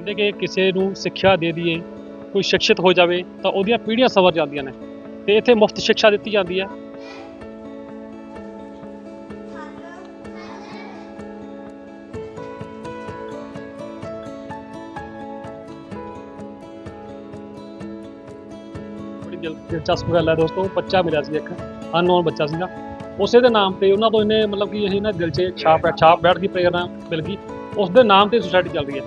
ਕਹਿੰਦੇ ਕਿ ਕਿਸੇ ਨੂੰ ਸਿੱਖਿਆ ਦੇ ਦਈਏ, ਕੋਈ ਸ਼ਿਕਸ਼ਿਤ ਹੋ ਜਾਵੇ, ਤਾਂ ਉਹਦੀਆਂ ਪੀੜ੍ਹੀਆਂ ਸਵਰ ਜਾਂਦੀਆਂ ਨੇ। ਤੇ ਇੱਥੇ ਮੁਫਤ ਸਿੱਖਿਆ ਦਿੱਤੀ ਜਾਂਦੀ ਹੈ। ਬੜੀ ਦਿਲ- ਦਿਲਚਸਪ ਗੱਲ ਹੈ ਦੋਸਤੋ, ਬੱਚਾ ਮਿਲਿਆ ਸੀ ਇੱਕ, ਅਨਨੋਨ ਬੱਚਾ ਸੀਗਾ। ਉਸੇ ਦੇ ਨਾਮ ਤੇ ਉਹਨਾਂ ਤੋਂ ਇਹਨੇ ਮਤਲਬ ਕਿ ਇਹ ਨਾ ਦਿਲ 'ਚ ਛਾਪ ਛਾਪ ਬੈਠ ਦੀ ਪ੍ਰੇਰਨਾ ਮਿਲ ਗਈ। ਉਸ ਦੇ ਨਾਮ ਤੇ ਸੁਸਾਇਟੀ ਚੱਲ ਰਹੀ ਹੈ।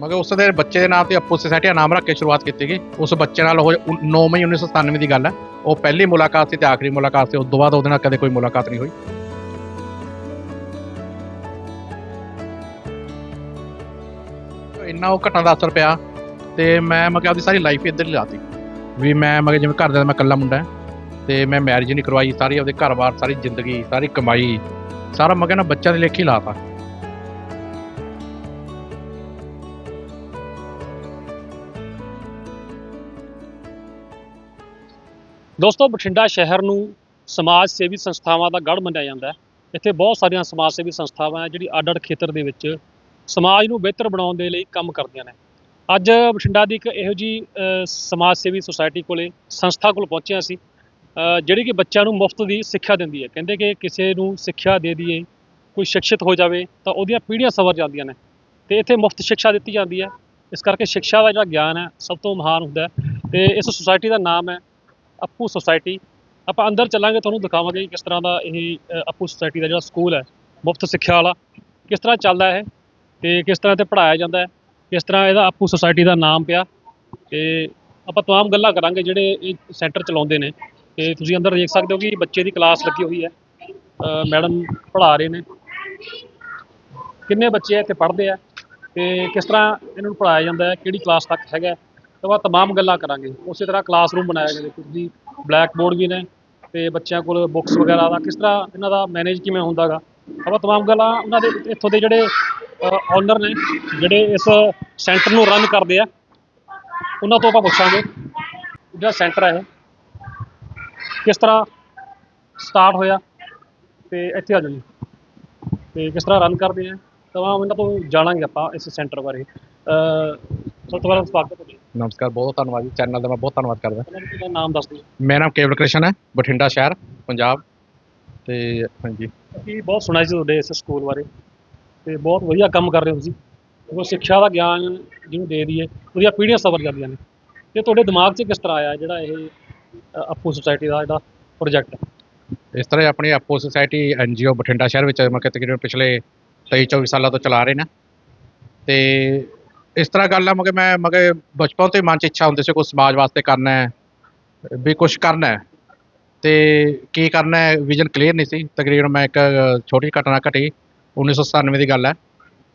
ਮਗਰ ਉਸ ਦੇ ਬੱਚੇ ਦੇ ਨਾਮ ਤੇ ਅੱਪੂ ਸੋਸਾਇਟੀ ਦਾ ਨਾਮ ਰੱਖ ਕੇ ਸ਼ੁਰੂਆਤ ਕੀਤੀ ਗਈ। ਉਸ ਬੱਚੇ ਨਾਲ ਉਹ 9 ਮਈ 1997 ਦੀ ਗੱਲ ਹੈ। ਉਹ ਪਹਿਲੀ ਮੁਲਾਕਾਤ ਸੀ ਤੇ ਆਖਰੀ ਮੁਲਾਕਾਤ ਸੀ। ਉਸ ਤੋਂ ਬਾਅਦ ਉਹਦੇ ਨਾਲ ਕਦੇ ਕੋਈ ਮੁਲਾਕਾਤ ਨਹੀਂ ਹੋਈ। ਇੰਨਾ ਉਹ ਘਟਨਾ ਦਾ ਅਸਰ ਪਿਆ ਤੇ ਮੈਂ ਮੈਂ ਕਿਹਾ ਆਪਦੀ ਸਾਰੀ ਲਾਈਫ ਇੱਧਰ ਹੀ ਲਾਤੀ। ਵੀ ਮੈਂ ਮੈਂ ਜਿਵੇਂ ਘਰ ਦਾ ਮੈਂ ਇਕੱਲਾ ਮੁੰਡਾ ਹਾਂ ਤੇ ਮੈਂ ਮੈਰਿਜ ਨਹੀਂ ਕਰਵਾਈ। ਸਾਰੀ ਆਪਦੇ ਘਰ-ਬਾਰ, ਸਾਰੀ ਜ਼ਿੰਦਗੀ, ਸਾਰੀ ਕਮਾਈ, ਸਾਰਾ ਮੈਂ ਕਹਿੰਦਾ ਬੱਚਿਆਂ ਦੇ ਲੇਖੇ ਹੀ ਲਾਤਾ। ਦੋਸਤੋ, ਬਠਿੰਡਾ ਸ਼ਹਿਰ ਨੂੰ ਸਮਾਜ ਸੇਵੀ ਸੰਸਥਾਵਾਂ ਦਾ ਗੜ੍ਹ ਮੰਨਿਆ ਜਾਂਦਾ ਹੈ। ਇੱਥੇ ਬਹੁਤ ਸਾਰੀਆਂ ਸਮਾਜ ਸੇਵੀ ਸੰਸਥਾਵਾਂ ਹੈ, ਜਿਹੜੀ ਅੱਡ-ਅੱਡ ਖੇਤਰ ਦੇ ਵਿੱਚ ਸਮਾਜ ਨੂੰ ਬਿਹਤਰ ਬਣਾਉਣ ਦੇ ਲਈ ਕੰਮ ਕਰਦੀਆਂ ਨੇ। ਅੱਜ ਬਠਿੰਡਾ ਦੀ ਇੱਕ ਇਹੋ ਜੀ ਸਮਾਜ ਸੇਵੀ ਸੁਸਾਇਟੀ ਕੋਲੇ, ਸੰਸਥਾ ਕੋਲ ਪਹੁੰਚਿਆ ਸੀ ਜਿਹੜੀ ਕਿ ਬੱਚਿਆਂ ਨੂੰ ਮੁਫਤ ਦੀ ਸਿੱਖਿਆ ਦਿੰਦੀ ਹੈ। ਕਹਿੰਦੇ ਕਿ ਕਿਸੇ ਨੂੰ ਸਿੱਖਿਆ ਦੇ ਦਈਏ, ਕੋਈ ਸ਼ਿਕਸ਼ਿਤ ਹੋ ਜਾਵੇ, ਤਾਂ ਉਹਦੀਆਂ ਪੀੜ੍ਹੀਆਂ ਸਵਰ ਜਾਂਦੀਆਂ ਨੇ। ਤੇ ਇੱਥੇ ਮੁਫਤ ਸਿੱਖਿਆ ਦਿੱਤੀ ਜਾਂਦੀ ਹੈ। ਇਸ ਕਰਕੇ ਸਿੱਖਿਆ ਦਾ ਜਿਹੜਾ ਗਿਆਨ ਹੈ, ਸਭ ਤੋਂ ਮਹਾਨ ਹੁੰਦਾ ਹੈ। ਤੇ ਇਸ ਸੁਸਾਇਟੀ ਦਾ ਨਾਮ ਹੈ ਅੱਪੂ ਸੁਸਾਇਟੀ ਆਪਾਂ ਅੰਦਰ ਚੱਲਾਂਗੇ ਤੁਹਾਨੂੰ ਦਿਖਾਵਾਂਗੇ ਕਿਸ ਤਰ੍ਹਾਂ ਦਾ ਇਹ ਅ, ਅੱਪੂ ਸੁਸਾਇਟੀ ਦਾ ਜਿਹੜਾ ਸਕੂਲ ਹੈ ਮੁਫਤ ਸਿੱਖਿਆ ਵਾਲਾ। ਕਿਸ ਤਰ੍ਹਾਂ ਚੱਲਦਾ ਹੈ ਤੇ ਕਿਸ ਤਰ੍ਹਾਂ ਤੇ ਪੜਾਇਆ ਜਾਂਦਾ ਹੈ ਕਿਸ ਤਰ੍ਹਾਂ ਇਹਦਾ ਆਪੂ ਸੁਸਾਇਟੀ ਦਾ ਨਾਮ ਪਿਆ। ਤੇ ਆਪਾਂ ਤਮਾਮ ਗੱਲਾਂ ਕਰਾਂਗੇ ਜਿਹੜੇ ਇਹ ਸੈਂਟਰ ਚਲਾਉਂਦੇ ਨੇ। ਤੇ ਤੁਸੀਂ ਅੰਦਰ ਦੇਖ ਸਕਦੇ ਹੋ ਕਿ ਬੱਚੇ ਦੀ ਕਲਾਸ ਲੱਗੀ ਹੋਈ ਹੈ। ਮੈਡਮ ਪੜ੍ਹਾ ਰਹੇ ਨੇ। ਕਿੰਨੇ ਬੱਚੇ ਇੱਥੇ ਪੜ੍ਹਦੇ ਆ ਤੇ ਕਿਸ ਤਰ੍ਹਾਂ ਇਹਨਾਂ ਨੂੰ ਪੜ੍ਹਾਇਆ ਜਾਂਦਾ ਹੈ ਕਿਹੜੀ ਕਲਾਸ ਤੱਕ ਹੈਗਾ ਤੇ ਆਪਾਂ ਤਮਾਮ ਗੱਲਾਂ ਕਰਾਂਗੇ। ਉਸੇ ਤਰ੍ਹਾਂ ਕਲਾਸਰੂਮ ਬਣਾਇਆ ਗਿਆ। ਦੇਖੋ ਤੁਸੀਂ ਬਲੈਕ ਬੋਰਡ ਵੀ ਨੇ ਤੇ ਬੱਚਿਆਂ ਕੋਲ ਬੁੱਕਸ ਵਗੈਰਾ ਦਾ ਕਿਸ ਤਰ੍ਹਾਂ ਇਹਨਾਂ ਦਾ ਮੈਨੇਜ ਕਿਵੇਂ ਹੁੰਦਾਗਾ। ਆਪਾਂ ਤਮਾਮ ਗੱਲਾਂ ਉਹਨਾਂ ਦੇ ਇੱਥੋਂ ਦੇ ਜਿਹੜੇ ਓਨਰ ਨੇ, ਜਿਹੜੇ ਇਸ ਸੈਂਟਰ ਨੂੰ ਰਨ ਕਰਦੇ ਆ, ਉਹਨਾਂ ਤੋਂ ਆਪਾਂ ਪੁੱਛਾਂਗੇ। ਜਿਹੜਾ ਸੈਂਟਰ ਹੈ ਕਿਸ ਤਰ੍ਹਾਂ ਸਟਾਰਟ ਹੋਇਆ ਤੇ ਇੱਥੇ ਆ ਜਾਓ ਜੀ। ਤੇ ਕਿਸ ਤਰ੍ਹਾਂ ਰਨ ਕਰਦੇ ਆ, ਤਮਾਮ ਇਹਨਾਂ ਤੋਂ ਜਾਣਾਂਗੇ ਆਪਾਂ ਇਸ ਸੈਂਟਰ ਬਾਰੇ। ਸਭ ਤੋਂ ਪਹਿਲਾਂ ਸਵਾਗਤ ਹੈ ਤੁਹਾਡਾ। ਨਮਸਕਾਰ ਬਹੁਤ ਧੰਨਵਾਦ ਜੀ ਚੈਨਲ ਦਾ ਮੈਂ ਬਹੁਤ ਧੰਨਵਾਦ ਕਰਦਾ। ਆਪਣਾ ਨਾਮ ਦੱਸ ਦਿਓ। ਮੇਰਾ ਨਾਮ ਕੇਵਲ ਕ੍ਰਿਸ਼ਨ ਹੈ ਬਠਿੰਡਾ ਸ਼ਹਿਰ ਪੰਜਾਬ। ਤੇ ਹਾਂਜੀ। ਅਸੀਂ ਬਹੁਤ ਸੁਣਿਆ ਸੀ ਤੁਹਾਡੇ ਇਸ ਸਕੂਲ ਬਾਰੇ ਤੇ ਬਹੁਤ ਵਧੀਆ ਕੰਮ ਕਰ ਰਹੇ ਹੋ ਤੁਸੀਂ। ਉਹ ਸਿੱਖਿਆ ਦਾ ਗਿਆਨ ਜਿਹਨੂੰ ਦੇ ਦਈਏ ਉਹਦੀਆਂ ਪੀੜ੍ਹੀਆਂ ਸਬਰ ਜਾਂਦੀਆਂ ਨੇ। ਤੇ ਤੁਹਾਡੇ ਦਿਮਾਗ 'ਚ ਕਿਸ ਤਰ੍ਹਾਂ ਆਇਆ ਜਿਹੜਾ ਇਹ ਅੱਪੂ ਸੁਸਾਇਟੀ ਦਾ ਜਿਹੜਾ ਪ੍ਰੋਜੈਕਟ ਇਸ ਤਰ੍ਹਾਂ ਹੀ ਆਪਣੀ ਆਪੋ ਸੁਸਾਇਟੀ ਐਨਜੀਓ ਬਠਿੰਡਾ ਸ਼ਹਿਰ ਵਿੱਚ ਮੈਂ ਤਕਰੀਬਨ ਪਿਛਲੇ 23 24 ਸਾਲਾਂ ਤੋਂ ਚਲਾ ਰਹੇ ਨੇ। ਤੇ ਇਸ ਤਰ੍ਹਾਂ ਗੱਲ ਆ ਮਗੇ ਮੈਂ ਮਗੇ ਬਚਪਨ ਤੋਂ ਹੀ ਮਨ 'ਚ ਇੱਛਾ ਹੁੰਦੀ ਸੀ, ਕੋਈ ਸਮਾਜ ਵਾਸਤੇ ਕਰਨਾ ਹੈ, ਵੀ ਕੁਝ ਕਰਨਾ ਹੈ। ਤੇ ਕੀ ਕਰਨਾ ਹੈ ਵਿਜ਼ਨ ਕਲੀਅਰ ਨਹੀਂ ਸੀ। ਤਕਰੀਬਨ ਮੈਂ ਇੱਕ ਛੋਟੀ ਘਟਨਾ ਘਟੀ 1997 ਦੀ ਗੱਲ ਹੈ।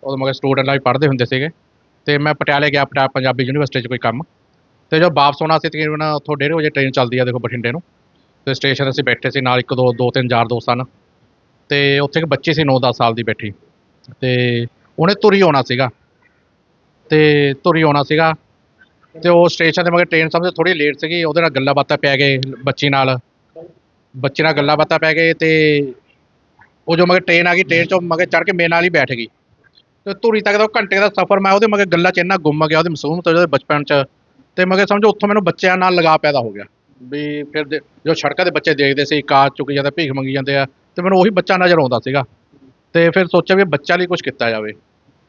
ਉਦੋਂ ਮਗੇ ਸਟੂਡੈਂਟ ਲਾਈਫ ਪੜ੍ਹਦੇ ਹੁੰਦੇ ਸੀਗੇ। ਤੇ ਮੈਂ ਪਟਿਆਲੇ ਗਿਆ, ਪਟਿਆਲਾ ਪੰਜਾਬੀ ਯੂਨੀਵਰਸਿਟੀ 'ਚ ਕੋਈ ਕੰਮ। ਤੇ ਜਦੋਂ ਵਾਪਸ ਆਉਣਾ ਸੀ, ਤਕਰੀਬਨ ਉੱਥੋਂ ਡੇਢ ਵਜੇ ਟ੍ਰੇਨ ਚੱਲਦੀ ਆ, ਦੇਖੋ ਬਠਿੰਡੇ ਨੂੰ। ਤੇ ਸਟੇਸ਼ਨ ਅਸੀਂ ਬੈਠੇ ਸੀ, ਨਾਲ ਇੱਕ, ਦੋ ਦੋ, ਤਿੰਨ, ਚਾਰ ਦੋਸਤ ਸਨ ਤੇ ਉੱਥੇ ਇੱਕ ਬੱਚੀ ਸੀ 9-10 ਸਾਲ ਦੀ ਬੈਠੀ। ਤੇ ਉਹਨੇ ਤੁਰੀ ਆਉਣਾ ਸੀਗਾ। ਤੇ ਧੁਰੀ ਆਉਣਾ ਸੀਗਾ। ਤੇ ਉਹ ਸਟੇਸ਼ਨ ਤੇ ਮਗਰ ਟ੍ਰੇਨ ਸਮਝ ਥੋੜੀ ਲੇਟ ਸੀਗੀ, ਉਹਦੇ ਨਾਲ ਗੱਲਾਂ ਬਾਤਾਂ ਪੈ ਗਏ ਬੱਚੀ ਨਾਲ। ਬੱਚੇ ਨਾਲ ਗੱਲਾਂ ਬਾਤਾਂ ਪੈ ਗਏ ਤੇ ਉਹ ਜੋ ਮਗਰ ਟ੍ਰੇਨ ਆ ਗਈ ਟ੍ਰੇਨ ਚੋਂ ਮਗਰ ਚੜ ਕੇ ਮੇਰੇ ਨਾਲ ਹੀ ਬੈਠ ਗਈ। ਤੇ ਧੂਰੀ ਤੱਕ ਦਾ ਉਹ ਘੰਟੇ ਦਾ ਸਫ਼ਰ ਮੈਂ ਉਹਦੇ ਮਗਰ ਗੱਲਾਂ ਚ ਇੰਨਾ ਗੁੰਮ ਗਿਆ, ਉਹਦੇ ਮਸੂਮ ਤੋਂ ਉਹਦੇ ਬਚਪਨ ਚ। ਤੇ ਮਗਰ ਸਮਝੋ, ਉੱਥੋਂ ਮੈਨੂੰ ਬੱਚਿਆਂ ਨਾਲ ਲਗਾ ਪੈਦਾ ਹੋ ਗਿਆ। ਵੀ ਫਿਰ ਦੇ- ਜੋ ਸੜਕਾਂ ਦੇ ਬੱਚੇ ਦੇਖਦੇ ਸੀ, ਕਾਰ ਚੁੱਕੀ ਜਾਂਦੇ, ਭੀਖ ਮੰਗੀ ਜਾਂਦੇ ਆ, ਤੇ ਮੈਨੂੰ ਉਹੀ ਬੱਚਾ ਨਜ਼ਰ ਆਉਂਦਾ ਸੀਗਾ। ਤੇ ਫਿਰ ਸੋਚਿਆ ਵੀ ਬੱਚਾ ਲਈ ਕੁਝ ਕੀਤਾ ਜਾਵੇ।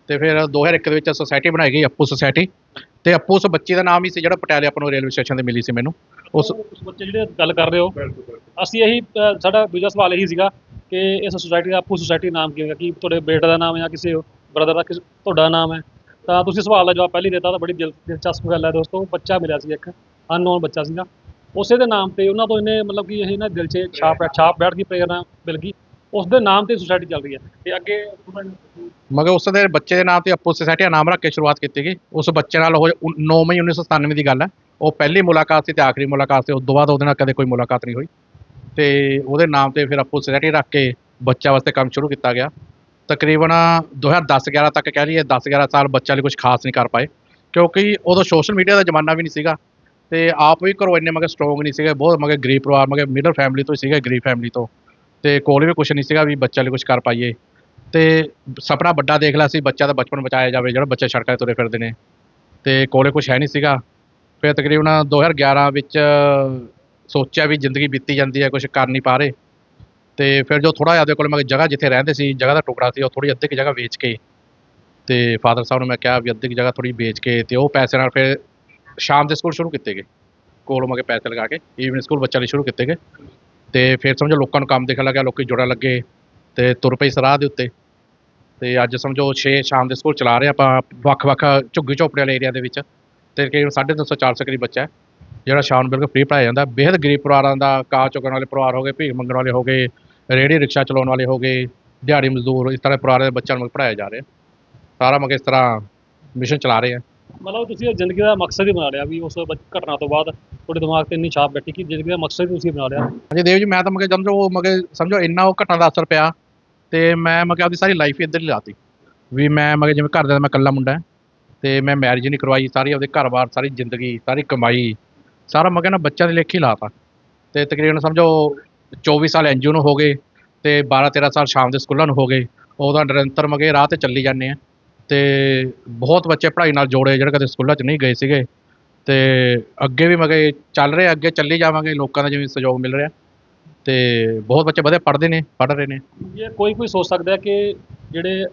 ਤੇ ਫਿਰ 2001 ਦੇ ਵਿੱਚ ਸੁਸਾਇਟੀ ਬਣਾਈ ਗਈ, ਅੱਪੂ ਸੋਸਾਇਟੀ ਤੇ ਅੱਪੂ ਉਸ ਬੱਚੇ ਦਾ ਨਾਮ ਹੀ ਸੀ ਜਿਹੜਾ ਪਟਿਆਲੇ ਆਪਾਂ ਨੂੰ ਰੇਲਵੇ ਸਟੇਸ਼ਨ ਤੇ ਮਿਲੀ ਸੀ ਮੈਨੂੰ। ਉਸ ਉਸ ਬੱਚੇ ਜਿਹੜੇ ਗੱਲ ਕਰ ਰਹੇ ਹੋ, ਅਸੀਂ ਇਹੀ ਸਾਡਾ ਦੂਜਾ ਸਵਾਲ ਇਹੀ ਸੀਗਾ ਕਿ ਇਸ ਸੁਸਾਇਟੀ ਦਾ ਆਪੂ ਸੁਸਾਇਟੀ ਨਾਮ ਕੀ ਹੋਗਾ? ਕਿ ਤੁਹਾਡੇ ਬੇਟੇ ਦਾ ਨਾਮ ਹੈ ਜਾਂ ਕਿਸੇ ਬ੍ਰਦਰ ਦਾ ਕਿਸ ਤੁਹਾਡਾ ਨਾਮ ਹੈ? ਤਾਂ ਤੁਸੀਂ ਸਵਾਲ ਦਾ ਜਵਾਬ ਪਹਿਲੀ ਦਿੱਤਾ ਤਾਂ ਬੜੀ ਦਿਲ ਦਿਲਚਸਪ ਗੱਲ ਹੈ ਦੋਸਤੋ, ਬੱਚਾ ਮਿਲਿਆ ਸੀ ਇੱਕ ਅਨਨੋਨ ਬੱਚਾ ਸੀਗਾ। ਉਸੇ ਦੇ ਨਾਮ ਤੇ ਉਹਨਾਂ ਤੋਂ ਇਹਨੇ ਮਤਲਬ ਕਿ ਇਹ ਨਾ ਦਿਲ 'ਚ ਛਾਪ ਛਾਪ ਬੈਠ ਦੀ ਪ੍ਰੇਰਨਾ ਮਿਲ ਗਈ। ਉਸ ਦੇ ਨਾਮ ਤੇ ਸੁਸਾਇਟੀ ਚੱਲ ਰਹੀ ਹੈ ਤੇ ਅੱਗੇ ਮਗਰ ਉਸ ਦੇ ਬੱਚੇ ਦੇ ਨਾਮ ਤੇ ਅੱਪੂ ਸੁਸਾਇਟੀ ਦਾ ਨਾਮ ਰੱਖ ਕੇ ਸ਼ੁਰੂਆਤ ਕੀਤੀ ਗਈ। ਉਸ ਬੱਚੇ ਨਾਲ ਉਹ 9 ਮਈ 1997 ਦੀ ਗੱਲ ਹੈ। ਉਹ ਪਹਿਲੀ ਮੁਲਾਕਾਤ ਸੀ ਤੇ ਆਖਰੀ ਮੁਲਾਕਾਤ ਸੀ। ਉਸ ਤੋਂ ਬਾਅਦ ਉਹਦੇ ਨਾਲ ਕਦੇ ਕੋਈ ਮੁਲਾਕਾਤ ਨਹੀਂ ਹੋਈ। ਤੇ ਉਹਦੇ ਨਾਮ ਤੇ ਫਿਰ ਆਪੋ ਸੁਸਾਇਟੀ ਰੱਖ ਕੇ ਬੱਚਾ ਵਾਸਤੇ ਕੰਮ ਸ਼ੁਰੂ ਕੀਤਾ ਗਿਆ। ਤਕਰੀਬਨ 2010 11 ਤੱਕ ਕਹਿ ਲਈਏ 10 11 ਸਾਲ ਬੱਚਿਆਂ ਲਈ ਕੁਝ ਖਾਸ ਨਹੀਂ ਕਰ ਪਾਏ। ਕਿਉਂਕਿ ਉਦੋਂ ਸੋਸ਼ਲ ਮੀਡੀਆ ਦਾ ਜ਼ਮਾਨਾ ਵੀ ਨਹੀਂ ਸੀਗਾ। ਤੇ ਆਪ ਵੀ ਘਰੋਂ ਇੰਨੇ ਮਗੇ ਸਟਰੋਂਗ ਨਹੀਂ ਸੀਗੇ। ਬਹੁਤ ਮਗੇ ਗਰੀਬ ਪਰਿਵਾਰ ਮਗੇ ਮਿਡਲ ਫੈਮਿਲੀ ਤੋਂ ਹੀ ਸੀਗੇ, ਗਰੀਬ ਫੈਮਿਲੀ ਤੋਂ। ਤੇ ਕੋਲ ਵੀ ਕੁਝ ਨਹੀਂ ਸੀਗਾ ਵੀ ਬੱਚਿਆਂ ਲਈ ਕੁਝ ਕਰ ਪਾਈਏ। ਤੇ ਸੁਪਨਾ ਵੱਡਾ ਦੇਖ ਲਿਆ ਸੀ, ਬੱਚਾ ਦਾ ਬਚਪਨ ਬਚਾਇਆ ਜਾਵੇ, ਜਿਹੜਾ ਬੱਚੇ ਸੜਕਾਂ 'ਤੇ ਤੁਰੇ ਫਿਰਦੇ ਨੇ। ਤੇ ਕੋਲੇ ਕੁਝ ਹੈ ਨਹੀਂ ਸੀਗਾ। ਫਿਰ ਤਕਰੀਬਨ 2011 ਵਿੱਚ ਸੋਚਿਆ ਵੀ ਜ਼ਿੰਦਗੀ ਬੀਤੀ ਜਾਂਦੀ ਹੈ ਕੁਝ ਕਰ ਨਹੀਂ ਪਾ ਰਹੇ। ਤੇ ਫਿਰ ਜੋ ਥੋੜਾ ਜਿਹਾ ਉਹਦੇ ਕੋਲ ਮੈਂ ਜਗ੍ਹਾ ਜਿੱਥੇ ਰਹਿੰਦੇ ਸੀ, ਜਗ੍ਹਾ ਦਾ ਟੁਕੜਾ ਸੀ, ਉਹ ਥੋੜੀ ਅੱਧੀ ਕੁ ਜਗ੍ਹਾ ਵੇਚ ਕੇ। ਤੇ ਫਾਦਰ ਸਾਹਿਬ ਨੂੰ ਮੈਂ ਕਿਹਾ ਵੀ ਅੱਧੀ ਕੁ ਜਗ੍ਹਾ ਥੋੜੀ ਵੇਚ ਕੇ ਤੇ ਉਹ ਪੈਸੇ ਨਾਲ ਫਿਰ ਸ਼ਾਮ ਦੇ ਸਕੂਲ ਸ਼ੁਰੂ ਕੀਤੇ ਗਏ। ਕੋਲੋਂ ਮਗੇ ਪੈਸੇ ਲਗਾ ਕੇ ਈਵਨਿੰਗ ਸਕੂਲ ਬੱਚਿਆਂ ਲਈ ਸ਼ੁਰੂ ਕੀਤੇ ਗਏ। ਤੇ ਫਿਰ ਸਮਝੋ ਲੋਕਾਂ ਨੂੰ ਕੰਮ ਦਿਖਣ ਲੱਗਿਆ, ਲੋਕੀ ਜੁੜਨ ਲੱਗੇ ਤੇ ਤੁਰ ਪਈ ਸਰਾਹ ਦੇ ਉੱਤੇ। ਤੇ ਅੱਜ ਸਮਝੋ 6 ਸ਼ਾਮ ਦੇ ਸਕੂਲ ਚਲਾ ਰਹੇ ਆਪਾਂ ਵੱਖ-ਵੱਖ ਝੁੱਗੀ ਝੋਪੜੇ ਵਾਲੇ ਏਰੀਆ ਦੇ ਵਿੱਚ। ਤੇ ਕਰੀਬ 350 400 ਕਰੀਬ ਬੱਚਾ ਹੈ, ਜਿਹੜਾ ਸ਼ਾਮ ਨੂੰ ਬਿਲਕੁਲ ਫ੍ਰੀ ਪੜਾਇਆ ਜਾਂਦਾ। ਬੇਹੱਦ ਗਰੀਬ ਪਰਿਵਾਰਾਂ ਦਾ ਕਾਰ ਚੁੱਕਣ ਵਾਲੇ ਪਰਿਵਾਰ ਹੋ ਗਏ, ਭੀਖ ਮੰਗਣ ਵਾਲੇ ਹੋ ਗਏ, ਰੇਹੜੀ ਰਿਕਸ਼ਾ ਚਲਾਉਣ ਵਾਲੇ ਹੋ ਗਏ, ਦਿਹਾੜੀ ਮਜ਼ਦੂਰ, ਇਸ ਤਰ੍ਹਾਂ ਦੇ ਪਰਿਵਾਰਾਂ ਦੇ ਬੱਚਿਆਂ ਨੂੰ ਪੜਾਇਆ ਜਾ ਰਿਹਾ। ਸਾਰਾ ਮਗੇ ਇਸ ਤਰ੍ਹਾਂ ਮਿਸ਼ਨ ਚਲਾ ਰਹੇ ਆ। ਮਤਲਬ ਤੁਸੀਂ ਜ਼ਿੰਦਗੀ ਦਾ ਮਕਸਦ ਹੀ ਬਣਾ ਲਿਆ ਵੀ ਉਸ ਘਟਨਾ ਤੋਂ ਬਾਅਦ ਤੁਹਾਡੇ ਦਿਮਾਗ ਤੇ ਇੰਨੀ ਛਾਪ ਬੈਠੀ ਕਿ ਜ਼ਿੰਦਗੀ ਦਾ ਮਕਸਦ ਹੀ ਤੁਸੀਂ ਬਣਾ ਲਿਆ। ਹਾਂਜੀ, ਦੇਵ ਜੀ, ਮੈਂ ਤਾਂ ਮਗੇ ਸਮਝੋ, ਉਹ ਮਗੇ ਸਮਝੋ, ਇੰਨਾ ਉਹ ਘਟਨਾ ਦਾ ਅਸਰ ਪਿਆ ਤੇ ਮੈਂ ਮਗੇ ਆਪਦੀ ਸਾਰੀ ਲਾਈਫ ਇੱਧਰ ਹੀ ਲਾਤੀ। ਵੀ ਮੈਂ ਮਗੇ ਜਿਵੇਂ ਘਰ ਦਾ ਮੈਂ ਇਕੱਲਾ ਮੁੰਡਾ ਤੇ ਮੈਂ ਮੈਰਿਜ ਨਹੀਂ ਕਰਵਾਈ, ਸਾਰੀ ਆਪਦੇ ਘਰ-ਬਾਰ, ਸਾਰੀ ਜ਼ਿੰਦਗੀ, ਸਾਰੀ ਕਮਾਈ, ਸਾਰਾ ਮਗੇ ਨਾ ਬੱਚਿਆਂ ਦੇ ਲੇਖੇ ਹੀ ਲਾਤਾ। ਤੇ ਤਕਰੀਬਨ ਸਮਝੋ 24 ਸਾਲ ਐਨਜੀਓ ਨੂੰ ਹੋ ਗਏ ਤੇ 12-13 ਸਾਲ ਸ਼ਾਮ ਦੇ ਸਕੂਲਾਂ ਨੂੰ ਹੋ ਗਏ। ਉਹਦਾ ਨਿਰੰਤਰ ਮਗੇ ਰਾਹ ਤੇ ਚੱਲੀ ਜਾਂਦੇ ਆ ਤੇ ਬਹੁਤ ਬੱਚੇ ਪੜ੍ਹਾਈ ਨਾਲ ਜੋੜੇ ਜਿਹੜੇ ਕਦੇ ਸਕੂਲਾਂ 'ਚ ਨਹੀਂ ਗਏ ਸੀਗੇ। ਤੇ ਅੱਗੇ ਵੀ ਮਗੇ ਚੱਲ ਰਿਹਾ ਅੱਗੇ ਚੱਲੀ ਜਾਵਾਂਗੇ ਲੋਕਾਂ ਦਾ ਜਿਵੇਂ ਸਹਿਯੋਗ ਮਿਲ ਰਿਹਾ। ਤੇ ਬਹੁਤ ਬੱਚੇ ਵਧੀਆ ਪੜ੍ਹਦੇ ਨੇ ਪੜ੍ਹ ਰਹੇ ਨੇ। ਜੇ ਕੋਈ ਕੋਈ ਸੋਚ ਸਕਦਾ ਹੈ ਕਿ ਜਿਹੜੇ